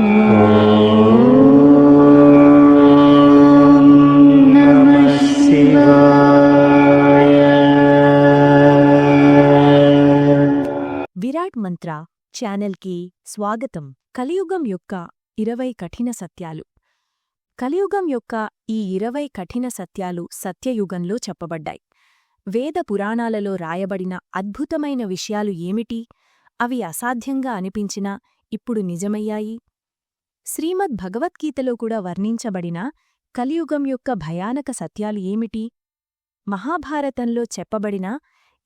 విరాట్ మంత్ర ఛానల్కి స్వాగతం. కలియుగం యొక్క ఇరవై కఠిన సత్యాలు. కలియుగం యొక్క ఈ ఇరవై కఠిన సత్యాలు సత్యయుగంలో చెప్పబడ్డాయి. వేద పురాణాలలో రాయబడిన అద్భుతమైన విషయాలు ఏమిటి? అవి అసాధ్యంగా అనిపించినా ఇప్పుడు నిజమయ్యాయి? శ్రీమద్ భగవద్గీతలో కూడా వర్ణించబడిన కలియుగం యొక్క భయానక సత్యాలు ఏమిటి? మహాభారతంలో చెప్పబడిన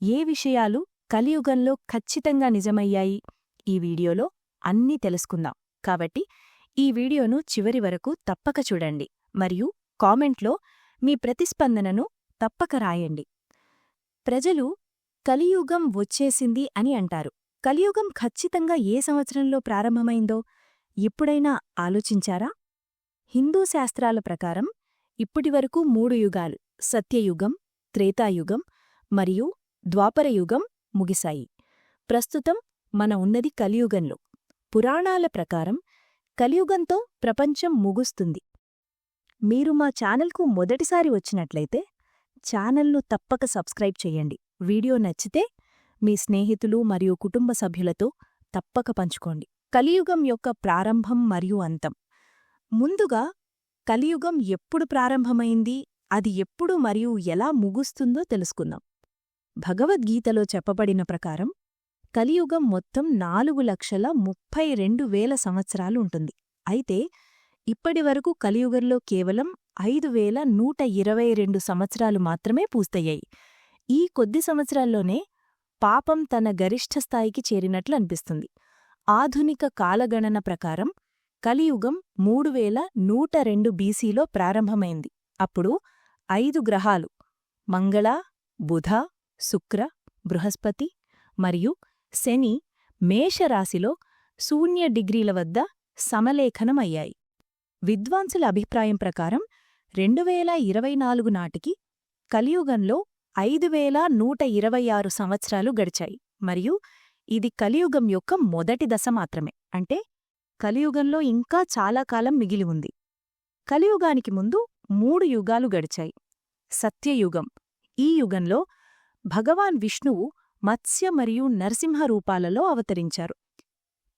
ఏ విషయాలు కలియుగంలో ఖచ్చితంగా నిజమయ్యాయి? ఈ వీడియోలో అన్నీ తెలుసుకుందాం. కాబట్టి ఈ వీడియోను చివరి వరకు తప్పక చూడండి మరియు కామెంట్లో మీ ప్రతిస్పందనను తప్పక రాయండి. ప్రజలు కలియుగం వచ్చేసింది అని అంటారు. కలియుగం ఖచ్చితంగా ఏ సంవత్సరంలో ప్రారంభమైందో? ఎప్పుడైనా ఆలోచించారా? హిందూ శాస్త్రాల ప్రకారం ఇప్పటివరకు మూడు యుగాలు సత్యయుగం త్రేతాయుగం మరియు ద్వాపరయుగం ముగిశాయి. ప్రస్తుతం మన ఉన్నది కలియుగంలో. పురాణాల ప్రకారం కలియుగంతో ప్రపంచం ముగుస్తుంది. మీరు మా ఛానల్కు మొదటిసారి వచ్చినట్లయితే ఛానల్ను తప్పక సబ్స్క్రైబ్ చేయండి. వీడియో నచ్చితే మీ స్నేహితులు మరియు కుటుంబ సభ్యులతో తప్పక పంచుకోండి. కలియుగం యొక్క ప్రారంభం మరియు అంతం. ముందుగా కలియుగం ఎప్పుడు ప్రారంభమైంది అది ఎప్పుడు మరియు ఎలా ముగుస్తుందో తెలుసుకుందాం. భగవద్గీతలో చెప్పబడిన ప్రకారం కలియుగం మొత్తం నాలుగు లక్షల ముప్పై రెండు వేల సంవత్సరాలు ఉంటుంది. అయితే ఇప్పటివరకు కలియుగంలో కేవలం ఐదు వేల నూట ఇరవై రెండు సంవత్సరాలు మాత్రమే పూర్తయ్యాయి. ఈ కొద్ది సంవత్సరాల్లోనే పాపం తన గరిష్ఠ స్థాయికి చేరినట్లు అనిపిస్తుంది. ఆధునిక కాలగణన ప్రకారం కలియుగం మూడు వేల నూట రెండు బీసీలో ప్రారంభమైంది. అప్పుడు ఐదు గ్రహాలు మంగళ బుధ శుక్ర బృహస్పతి మరియు శని మేషరాశిలో శూన్య డిగ్రీల వద్ద సమలేఖనమయ్యాయి. విద్వాంసుల అభిప్రాయం ప్రకారం రెండువేల ఇరవై నాలుగు నాటికి కలియుగంలో ఐదు వేల నూట ఇరవై ఆరు సంవత్సరాలు గడిచాయి. మరియు ఇది కలియుగం యొక్క మొదటి దశ మాత్రమే. అంటే కలియుగంలో ఇంకా చాలా కాలం మిగిలి ఉంది. కలియుగానికి ముందు మూడు యుగాలు గడిచాయి. సత్యయుగం. ఈ యుగంలో భగవాన్ విష్ణువు మత్స్య మరియు నరసింహ రూపాలలో అవతరించారు.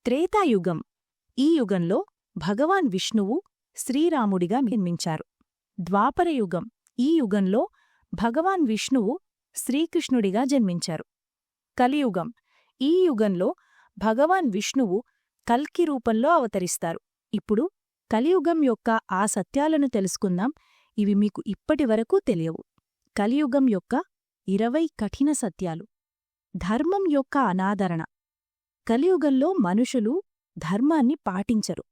త్రేతాయుగం. ఈ యుగంలో భగవాన్ విష్ణువు శ్రీరాముడిగా నిర్మించారు. ద్వాపరయుగం. ఈ యుగంలో భగవాన్ విష్ణువు శ్రీకృష్ణుడిగా జన్మించారు. కలియుగం. ఈ యుగంలో భగవాన్ విష్ణువు కల్కి రూపంలో అవతరిస్తారు. ఇప్పుడు కలియుగం యొక్క ఆ సత్యాలను తెలుసుకుందాం. ఇవి మీకు ఇప్పటివరకు తెలియవు. కలియుగం యొక్క ఇరవై కఠిన సత్యాలు. ధర్మం యొక్క అనాదరణ. కలియుగంలో మనుషులు ధర్మాన్ని పాటించరు.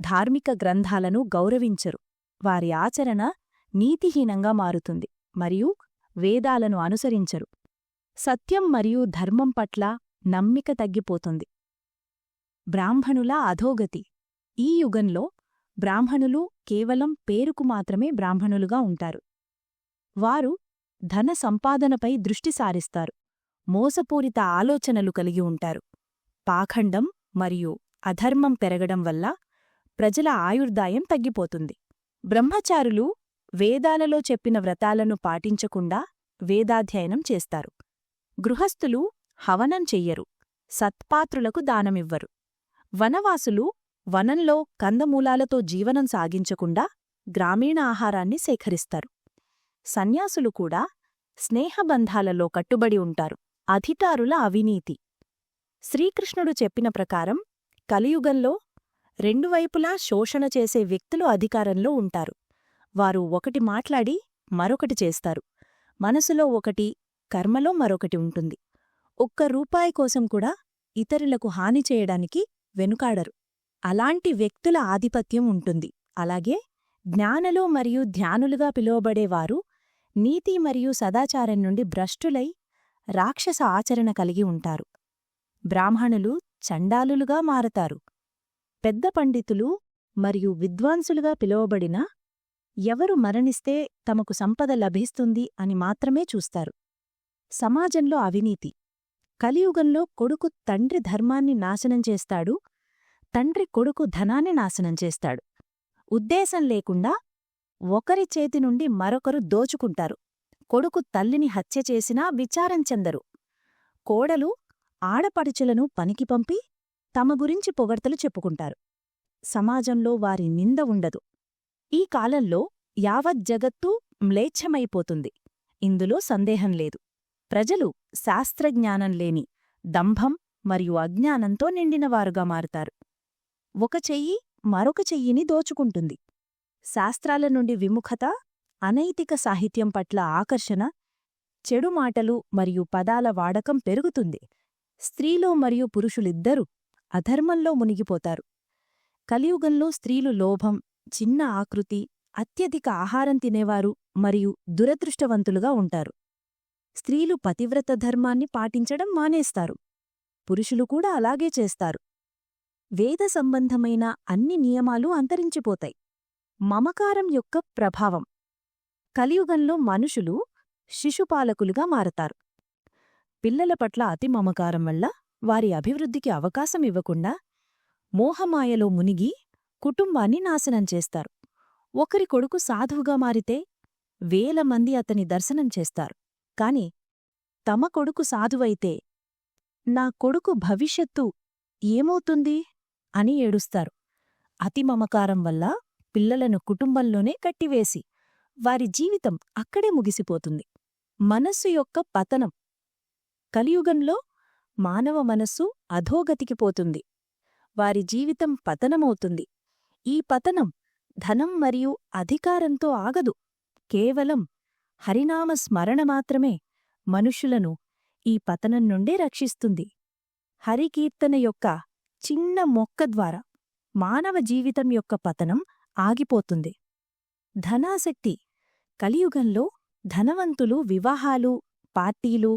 ధార్మిక గ్రంథాలను గౌరవించరు. వారి ఆచరణ నీతిహీనంగా మారుతుంది. మరియు వేదాలను అనుసరించరు. సత్యం మరియు ధర్మం పట్ల నమ్మిక తగ్గిపోతుంది. బ్రాహ్మణుల అధోగతి. ఈ యుగంలో బ్రాహ్మణులు కేవలం పేరుకు మాత్రమే బ్రాహ్మణులుగా ఉంటారు. వారు ధన సంపాదనపై దృష్టి సారిస్తారు. మోసపూరిత ఆలోచనలు కలిగి ఉంటారు. పాఖండం మరియు అధర్మం పెరగడం వల్ల ప్రజల ఆయుర్దాయం తగ్గిపోతుంది. బ్రహ్మచారులు వేదాలలో చెప్పిన వ్రతాలను పాటించకుండా వేదాధ్యయనం చేస్తారు. గృహస్థులు హవనం చెయ్యరు సత్పాత్రులకు దానమివ్వరు. వనవాసులు వనంలో కందమూలాలతో జీవనం సాగించకుండా గ్రామీణ ఆహారాన్ని సేకరిస్తారు. సన్యాసులు కూడా స్నేహబంధాలలో కట్టుబడి ఉంటారు అధికారుల అవినీతి. శ్రీకృష్ణుడు చెప్పిన ప్రకారం కలియుగంలో రెండు వైపులా శోషణ చేసే వ్యక్తులు అధికారంలో ఉంటారు. వారు ఒకటి మాట్లాడి మరొకటి చేస్తారు. మనసులో ఒకటి కర్మలో మరొకటి ఉంటుంది. ఒక్క రూపాయి కోసం కూడా ఇతరులకు హాని చేయడానికి వెనుకాడరు. అలాంటి వ్యక్తుల ఆధిపత్యం ఉంటుంది. అలాగే జ్ఞానలు మరియు ధ్యానులుగా పిలువబడేవారు నీతి మరియు సదాచారం నుండి భ్రష్టులై రాక్షస ఆచరణ కలిగి ఉంటారు. బ్రాహ్మణులు చండాలులుగా మారతారు. పెద్ద పండితులు మరియు విద్వాంసులుగా పిలువబడిన ఎవరు మరణిస్తే తమకు సంపద లభిస్తుంది అని మాత్రమే చూస్తారు. సమాజంలో అవినీతి. కలియుగంలో కొడుకు తండ్రి ధర్మాన్ని నాశనం చేస్తాడు తండ్రి కొడుకు ధనాన్ని నాశనం చేస్తాడు. ఉద్దేశం లేకుండా ఒకరి చేతి నుండి మరొకరు దోచుకుంటారు. కొడుకు తల్లిని హత్య చేసినా విచారం చెందరు. కోడలు ఆడపడుచులను పనికి పంపి తమ గురించి పొగడ్తలు చెప్పుకుంటారు. సమాజంలో వారి నింద ఉండదు. ఈ కాలంలో యావత్ జగత్తు మ్లేచ్ఛమైపోతుంది. ఇందులో సందేహం లేదు. ప్రజలు శాస్త్రజ్ఞానం లేని దంభం మరియు అజ్ఞానంతో నిండినవారుగా మారుతారు. ఒక చెయ్యి మరొక చెయ్యిని దోచుకుంటుంది. శాస్త్రాల నుండి విముఖత అనైతిక సాహిత్యం పట్ల ఆకర్షణ చెడు మాటలు మరియు పదాల వాడకం పెరుగుతుంది. స్త్రీలో మరియు పురుషులిద్దరూ అధర్మంలో మునిగిపోతారు. కలియుగంలో స్త్రీలు లోభం చిన్న ఆకృతి అత్యధిక ఆహారం తినేవారు మరియు దురదృష్టవంతులుగా ఉంటారు. స్త్రీలు పతివ్రత ధర్మాన్ని పాటించడం మానేస్తారు. పురుషులు కూడా అలాగే చేస్తారు. వేద సంబంధమైన అన్ని నియమాలు అంతరించిపోతాయి. మమకారం యొక్క ప్రభావం. కలియుగంలో మనుషులు శిశుపాలకులుగా మారతారు. పిల్లల పట్ల అతి మమకారం వల్ల వారి అభివృద్ధికి అవకాశం ఇవ్వకుండా మోహమాయలో మునిగి కుటుంబాన్ని నాశనం చేస్తారు. ఒకరి కొడుకు సాధువుగా మారితే వేల మంది అతని దర్శనం చేస్తారు. కాని తమ కొడుకు సాధువైతే నా కొడుకు భవిష్యత్తు ఏమవుతుంది? అని ఏడుస్తారు. అతి మమకారం వల్ల పిల్లలను కుటుంబంలోనే కట్టివేసి వారి జీవితం అక్కడే ముగిసిపోతుంది. మనస్సు యొక్క పతనం కలియుగంలో మానవ మనస్సు అధోగతికి పోతుంది. వారి జీవితం పతనమవుతుంది. ఈ పతనం ధనం మరియు అధికారంతో ఆగదు. కేవలం హరినామ స్మరణ మాత్రమే మనుషులను ఈ పతనం నుండే రక్షిస్తుంది. హరికీర్తన యొక్క చిన్న మొక్క ద్వారా మానవ జీవితం యొక్క పతనం ఆగిపోతుంది. ధనాసక్తి కలియుగంలో ధనవంతులు వివాహాలు పార్టీలు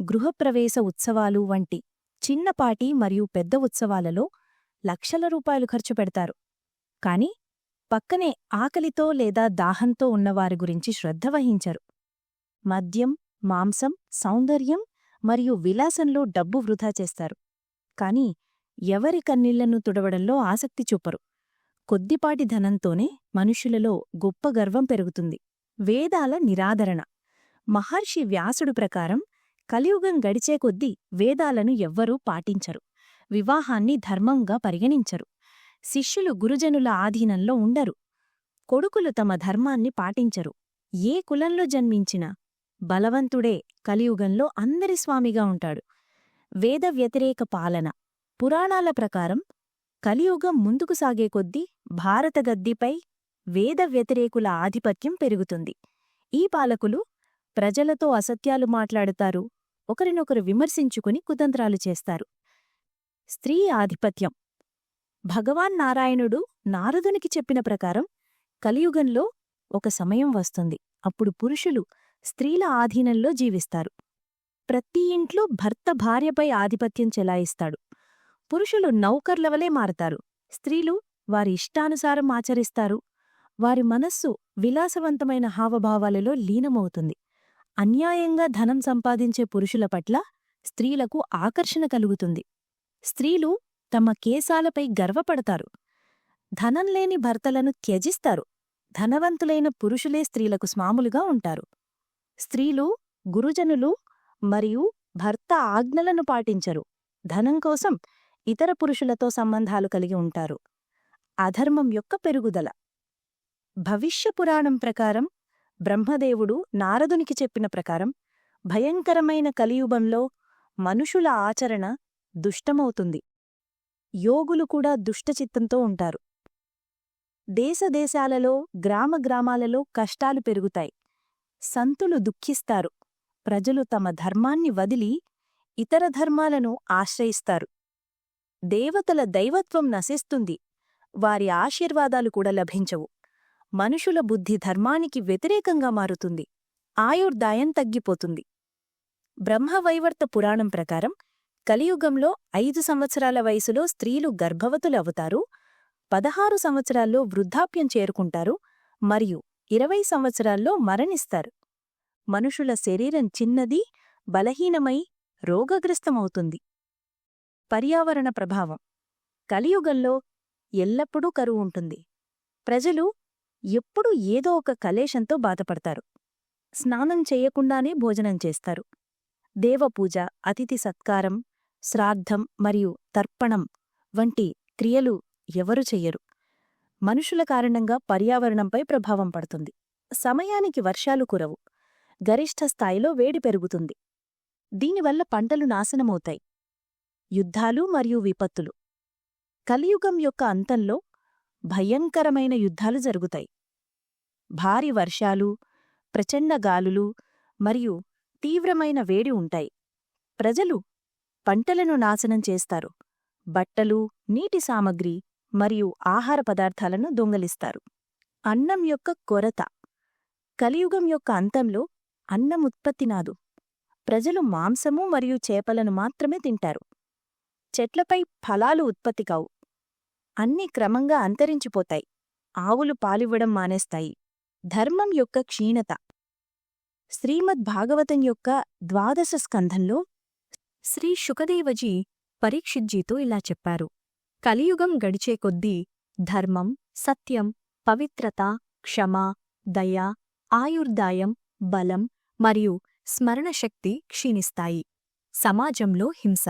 గృహప్రవేశ ఉత్సవాలు వంటి చిన్నపాటి మరియు పెద్ద ఉత్సవాలలో లక్షల రూపాయలు ఖర్చు పెడతారు. కాని పక్కనే ఆకలితో లేదా దాహంతో ఉన్నవారి గురించి శ్రద్ధ వహించరు. మద్యం మాంసం సౌందర్యం మరియు విలాసంలో డబ్బు వృధా చేస్తారు. కాని ఎవరి కన్నీళ్ళను తుడవడంలో ఆసక్తి చూపరు. కొద్దిపాటి ధనంతోనే మనుషులలో గొప్ప గర్వం పెరుగుతుంది. వేదాల నిరాదరణ. మహర్షి వ్యాసుడు ప్రకారం కలియుగం గడిచే కొద్దీ వేదాలను ఎవ్వరూ పాటించరు. వివాహాన్ని ధర్మంగా పరిగణించరు. శిష్యులు గురుజనుల ఆధీనంలో ఉండరు. కొడుకులు తమ ధర్మాన్ని పాటించరు. ఏ కులంలో జన్మించినా బలవంతుడే కలియుగంలో అందరి స్వామిగా ఉంటాడు. వేద వ్యతిరేక పాలన. పురాణాల ప్రకారం కలియుగం ముందుకు సాగే కొద్దీ భారత వేద వ్యతిరేకుల ఆధిపత్యం పెరుగుతుంది. ఈ పాలకులు ప్రజలతో అసత్యాలు మాట్లాడుతారు ఒకరినొకరు విమర్శించుకుని కుతంత్రాలు చేస్తారు. స్త్రీ ఆధిపత్యం. భగవాన్ నారాయణుడు నారదునికి చెప్పిన ప్రకారం కలియుగంలో ఒక సమయం వస్తుంది. అప్పుడు పురుషులు స్త్రీల ఆధీనంలో జీవిస్తారు. ప్రతి ఇంట్లో భర్త భార్యపై ఆధిపత్యం చెలాయిస్తాడు. పురుషులు నౌకర్లవలే మారతారు. స్త్రీలు వారి ఇష్టానుసారం ఆచరిస్తారు. వారి మనస్సు విలాసవంతమైన హావభావాలలో లీనమవుతుంది. అన్యాయంగా ధనం సంపాదించే పురుషుల పట్ల స్త్రీలకు ఆకర్షణ కలుగుతుంది. స్త్రీలు తమ కేశాలపై గర్వపడతారు. ధనం లేని భర్తలను త్యజిస్తారు. ధనవంతులైన పురుషులే స్త్రీలకు స్వాములుగా ఉంటారు. స్త్రీలు గురుజనులు మరియు భర్త ఆజ్ఞలను పాటించరు. ధనం కోసం ఇతర పురుషులతో సంబంధాలు కలిగి ఉంటారు. అధర్మం యొక్క పెరుగుదల. భవిష్య పురాణం ప్రకారం బ్రహ్మదేవుడు నారదునికి చెప్పిన ప్రకారం భయంకరమైన కలియుగంలో మనుషుల ఆచరణ దుష్టమవుతుంది. యోగులు కూడా దుష్టచిత్తంతో ఉంటారు. దేశదేశాలలో గ్రామ గ్రామాలలో కష్టాలు పెరుగుతాయి. సంతులు దుఃఖిస్తారు. ప్రజలు తమ ధర్మాన్ని వదిలి ఇతర ధర్మాలను ఆశ్రయిస్తారు. దేవతల దైవత్వం నశిస్తుంది. వారి ఆశీర్వాదాలు కూడా లభించవు. మనుషుల బుద్ధి ధర్మానికి వ్యతిరేకంగా మారుతుంది. ఆయుర్దాయం తగ్గిపోతుంది. బ్రహ్మవైవర్త పురాణం ప్రకారం కలియుగంలో ఐదు సంవత్సరాల వయసులో స్త్రీలు గర్భవతులవుతారు. పదహారు సంవత్సరాల్లో వృద్ధాప్యం చేరుకుంటారు. మరియు ఇరవై సంవత్సరాల్లో మరణిస్తారు. మనుషుల శరీరం చిన్నది బలహీనమై రోగగ్రస్తమవుతుంది. పర్యావరణ ప్రభావం. కలియుగంలో ఎల్లప్పుడూ కరువు ఉంటుంది. ప్రజలు ఎప్పుడూ ఏదో ఒక కలేశంతో బాధపడతారు. స్నానం చేయకుండానే భోజనం చేస్తారు. దేవపూజ అతిథి సత్కారం శ్రాద్ధం మరియు తర్పణం వంటి క్రియలు ఎవరు చెయ్యరు. మనుషుల కారణంగా పర్యావరణంపై ప్రభావం పడుతుంది. సమయానికి వర్షాలు కురవు. గరిష్ట స్థాయిలో వేడి పెరుగుతుంది. దీనివల్ల పంటలు నాశనమవుతాయి. యుద్ధాలు మరియు విపత్తులు. కలియుగం యొక్క అంతంలో భయంకరమైన యుద్ధాలు జరుగుతాయి. భారీ వర్షాలు ప్రచండ గాలులు మరియు తీవ్రమైన వేడి ఉంటాయి. ప్రజలు పంటలను నాశనం చేస్తారు. బట్టలు నీటి సామగ్రి మరియు ఆహార పదార్థాలను దొంగలిస్తారు. అన్నం యొక్క కొరత. కలియుగం యొక్క అంతంలో అన్నం ఉత్పత్తి నాదు. ప్రజలు మాంసము మరియు చేపలను మాత్రమే తింటారు. చెట్లపై ఫలాలు ఉత్పత్తి కావు. అన్నీ క్రమంగా అంతరించిపోతాయి. ఆవులు పాలివ్వడం మానేస్తాయి. ధర్మం యొక్క క్షీణత. శ్రీమద్ భాగవతం యొక్క ద్వాదశ స్కంధంలో శ్రీ శుకదేవజీ పరీక్షిజ్జీతో ఇలా చెప్పారు. కలియుగం గడిచే కొద్దీ ధర్మం సత్యం పవిత్రత క్షమ దయ ఆయుర్దాయం బలం మరియు స్మరణశక్తి క్షీణిస్తాయి. సమాజంలో హింస.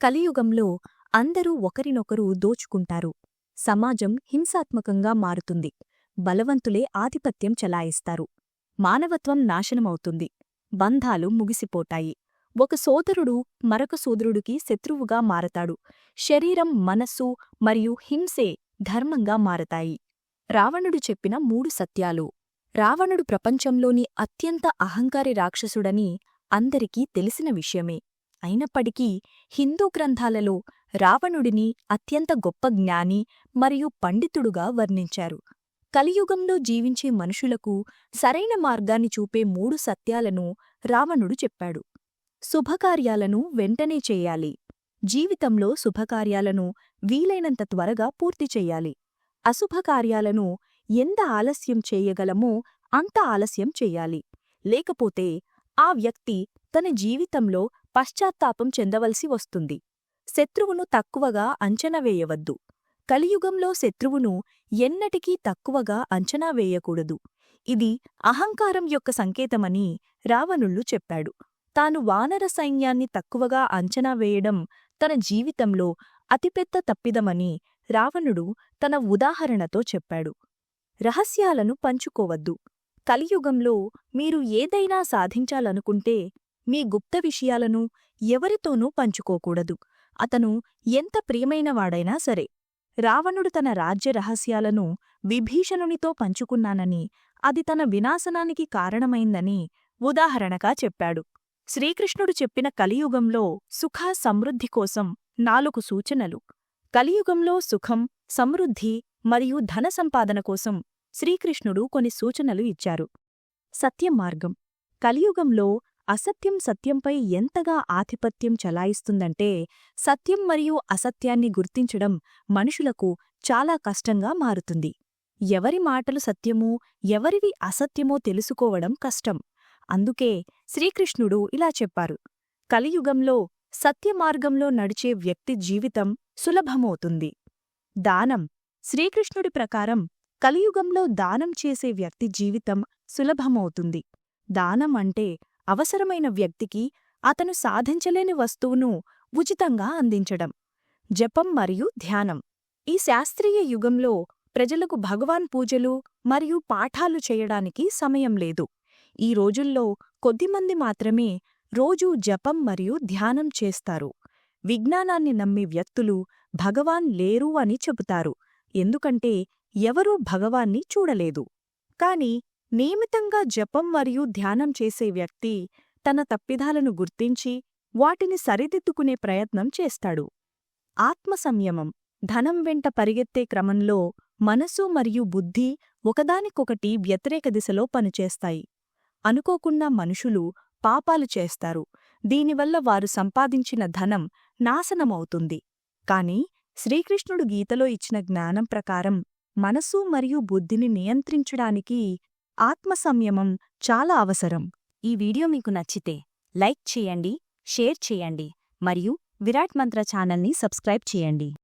కలియుగంలో అందరూ ఒకరినొకరు దోచుకుంటారు. సమాజం హింసాత్మకంగా మారుతుంది. బలవంతులే ఆధిపత్యం చలాయిస్తారు. మానవత్వం నాశనమవుతుంది. బంధాలు ముగిసిపోతాయి. ఒక సోదరుడు మరొక సోదరుడికి శత్రువుగా మారతాడు. శరీరం మనస్సు మరియు హింసే ధర్మంగా మారతాయి. రావణుడు చెప్పిన మూడు సత్యాలు. రావణుడు ప్రపంచంలోని అత్యంత అహంకారి రాక్షసుడని అందరికీ తెలిసిన విషయమే. అయినప్పటికీ హిందూ గ్రంథాలలో రావణుడిని అత్యంత గొప్ప జ్ఞాని మరియు పండితుడుగా వర్ణించారు. కలియుగంలో జీవించే మనుషులకు సరైన మార్గాన్ని చూపే మూడు సత్యాలను రావణుడు చెప్పాడు. శుభకార్యాలను వెంటనే చేయాలి. జీవితంలో శుభకార్యాలను వీలైనంత త్వరగా పూర్తి చెయ్యాలి అశుభకార్యాలను ఎంత ఆలస్యం చేయగలమో అంత ఆలస్యం చెయ్యాలి లేకపోతే ఆ వ్యక్తి తన జీవితంలో పశ్చాత్తాపం చెందవలసి వస్తుంది. శత్రువును తక్కువగా అంచనా వేయవద్దు. కలియుగంలో శత్రువును ఎన్నటికీ తక్కువగా అంచనా వేయకూడదు. ఇది అహంకారం యొక్క సంకేతమని రావణుళ్ళు చెప్పాడు. తాను వానర సైన్యాన్ని తక్కువగా అంచనా వేయడం తన జీవితంలో అతిపెద్ద తప్పిదమని రావణుడు తన ఉదాహరణతో చెప్పాడు. రహస్యాలను పంచుకోవద్దు. కలియుగంలో మీరు ఏదైనా సాధించాలనుకుంటే మీ గుప్త విషయాలను ఎవరితోనూ పంచుకోకూడదు. అతను ఎంత ప్రియమైనవాడైనా సరే. రావణుడు తన రాజ్య రహస్యాలను విభీషణునితో పంచుకున్నానని అది తన వినాశనానికి కారణమైందని ఉదాహరణగా చెప్పాడు. శ్రీకృష్ణుడు చెప్పిన కలియుగంలో సుఖ సమృద్ధి కోసం నాలుగు సూచనలు. కలియుగంలో సుఖం సమృద్ధి మరియు ధన సంపాదన కోసం శ్రీకృష్ణుడు కొన్ని సూచనలు ఇచ్చారు. సత్యం మార్గం. కలియుగంలో అసత్యం సత్యంపై ఎంతగా ఆధిపత్యం చలాయిస్తుందంటే సత్యం మరియు అసత్యాన్ని గుర్తించడం మనుషులకు చాలా కష్టంగా మారుతుంది. ఎవరి మాటలు సత్యమో ఎవరివి అసత్యమో తెలుసుకోవడం కష్టం. అందుకే శ్రీకృష్ణుడు ఇలా చెప్పారు. కలియుగంలో సత్యమార్గంలో నడిచే వ్యక్తి జీవితం సులభమవుతుంది. దానం. శ్రీకృష్ణుడి ప్రకారం కలియుగంలో దానం చేసే వ్యక్తి జీవితం సులభమవుతుంది. దానం అంటే అవసరమైన వ్యక్తికి అతను సాధించలేని వస్తువును ఉచితంగా అందించడం. జపం మరియు ధ్యానం. ఈ శాస్త్రీయ యుగంలో ప్రజలకు భగవాన్ పూజలు మరియు పాఠాలు చేయడానికి సమయం లేదు. ఈ రోజుల్లో కొద్దిమంది మాత్రమే రోజూ జపం మరియు ధ్యానం చేస్తారు. విజ్ఞానాన్ని నమ్మి వ్యక్తులు భగవాన్ లేరు అని చెబుతారు. ఎందుకంటే ఎవరూ భగవాన్ని చూడలేదు. కాని నియమితంగా జపం మరియు ధ్యానం చేసే వ్యక్తి తన తప్పిదాలను గుర్తించి వాటిని సరిదిద్దుకునే ప్రయత్నం చేస్తాడు. ఆత్మ సంయమం ధనం వెంట పరిగెత్తే క్రమంలో మనసు మరియు బుద్ధి ఒకదానికొకటి వ్యతిరేక దిశలో పనిచేస్తాయి. అనుకోకుండా మనుషులు పాపాలు చేస్తారు. దీనివల్ల వారు సంపాదించిన ధనం నాశనమవుతుంది. కాని శ్రీకృష్ణుడు గీతలో ఇచ్చిన జ్ఞానం ప్రకారం మనసు మరియు బుద్ధిని నియంత్రించడానికి ఆత్మ సంయమం చాలా అవసరం. ఈ వీడియో మీకు నచ్చితే లైక్ చేయండి షేర్ చేయండి మరియు విరాట్ మంత్ర ఛానల్ని సబ్స్క్రైబ్ చేయండి.